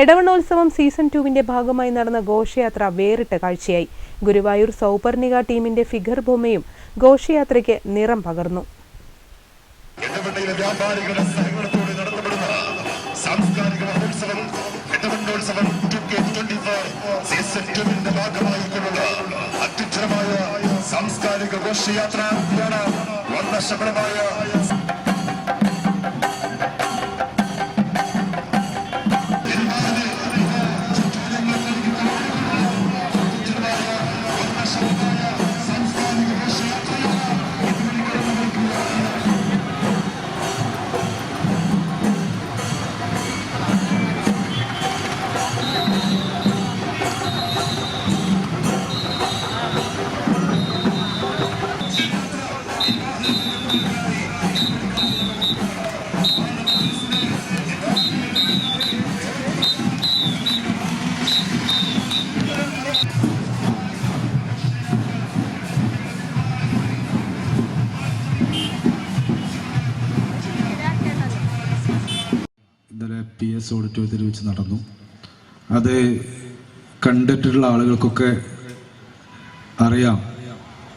എടവണ്ണോത്സവം season ടുവിന്റെ ഭാഗമായി നടന്ന ഘോഷയാത്ര വേറിട്ട കാഴ്ചയായി. ഗുരുവായൂർ സൗപർണിക ടീമിന്റെ ഫിഗർ ബൊമ്മയും ഘോഷയാത്രയ്ക്ക് നിറം പകർന്നു. സാംസ്കാരിക സീസൺ സാംസ്കാരിക ഘോഷയാത്ര വന്ന പി എസ് ഓഡിറ്റോറിയത്തിൽ വെച്ച് നടന്നു. അത് കണ്ടിട്ടുള്ള ആളുകൾക്കൊക്കെ അറിയാം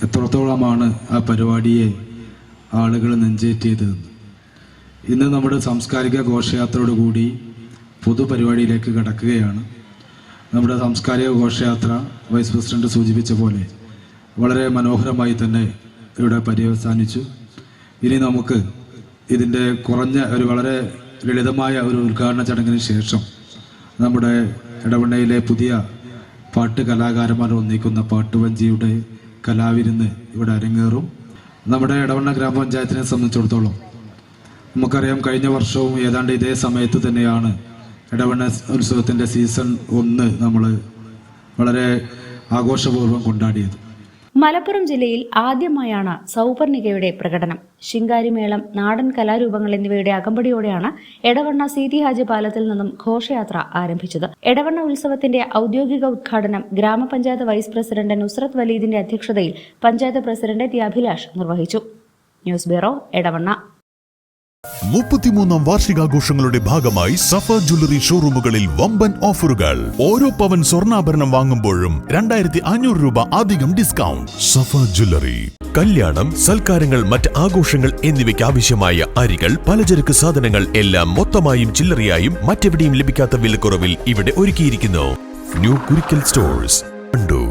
എത്രത്തോളമാണ് ആ പരിപാടിയെ ആളുകൾ നെഞ്ചേറ്റിയത് ഇന്ന് നമ്മുടെ സാംസ്കാരിക ഘോഷയാത്രയോട് കൂടി പൊതുപരിപാടിയിലേക്ക് കടക്കുകയാണ്. നമ്മുടെ സാംസ്കാരിക ഘോഷയാത്ര വൈസ് പ്രസിഡന്റ് സൂചിപ്പിച്ച പോലെ വളരെ മനോഹരമായി തന്നെ ഇവിടെ പര്യവസാനിച്ചു. ഇനി നമുക്ക് ഇതിന്റെ കുറഞ്ഞ ഒരു വളരെ ലളിതമായ ഒരു ഉദ്ഘാടന ചടങ്ങിന് ശേഷം നമ്മുടെ ഇടവണ്ണയിലെ പുതിയ പാട്ട് കലാകാരന്മാർ ഒന്നിക്കുന്ന പാട്ടുവഞ്ചിയുടെ കലാവിരുന്ന് ഇവിടെ അരങ്ങേറും. നമ്മുടെ ഇടവണ്ണ ഗ്രാമപഞ്ചായത്തിനെ സംബന്ധിച്ചിടത്തോളം നമുക്കറിയാം കഴിഞ്ഞ വർഷവും ഏതാണ്ട് ഇതേ സമയത്ത് തന്നെയാണ് ഇടവണ്ണ ഉത്സവത്തിന്റെ സീസൺ ഒന്ന് നമ്മൾ വളരെ ആഘോഷപൂർവം കൊണ്ടാടിയത്. മലപ്പുറം ജില്ലയിൽ ആദ്യമായാണ് സൗപർണികയുടെ പ്രകടനം. ശിങ്കാരിമേളം നാടൻ കലാരൂപങ്ങൾ എന്നിവയുടെ അകമ്പടിയോടെയാണ് എടവണ്ണ സീതി ഹാജി പാലത്തിൽ നിന്നും ഘോഷയാത്ര ആരംഭിച്ചത്. എടവണ്ണ ഉത്സവത്തിന്റെ ഔദ്യോഗിക ഉദ്ഘാടനം ഗ്രാമപഞ്ചായത്ത് വൈസ് പ്രസിഡന്റ് നുസ്രത് വലീദിന്റെ അധ്യക്ഷതയിൽ പഞ്ചായത്ത് പ്രസിഡന്റ് ടി അഭിലാഷ് നിർവഹിച്ചു. News bureau Edavanna. മുപ്പത്തിമൂന്നാം വാർഷികാഘോഷങ്ങളുടെ ഭാഗമായി സഫ ജ്വല്ലറി ഷോറൂമുകളിൽ വമ്പൻ ഓഫറുകൾ. ഓരോ പവൻ സ്വർണാഭരണം വാങ്ങുമ്പോഴും രണ്ടായിരത്തി അഞ്ഞൂറ് രൂപ അധികം ഡിസ്കൗണ്ട്. സഫ ജ്വല്ലറി കല്യാണം സൽക്കാരങ്ങൾ മറ്റ് ആഘോഷങ്ങൾ എന്നിവയ്ക്ക് ആവശ്യമായ അരികൾ പലചരക്ക് സാധനങ്ങൾ എല്ലാം മൊത്തമായും ചില്ലറയായും മറ്റെവിടെയും ലഭിക്കാത്ത വിലക്കുറവിൽ ഇവിടെ ഒരുക്കിയിരിക്കുന്നു. ന്യൂ കുരിക്കൽ സ്റ്റോഴ്സ് കണ്ടു.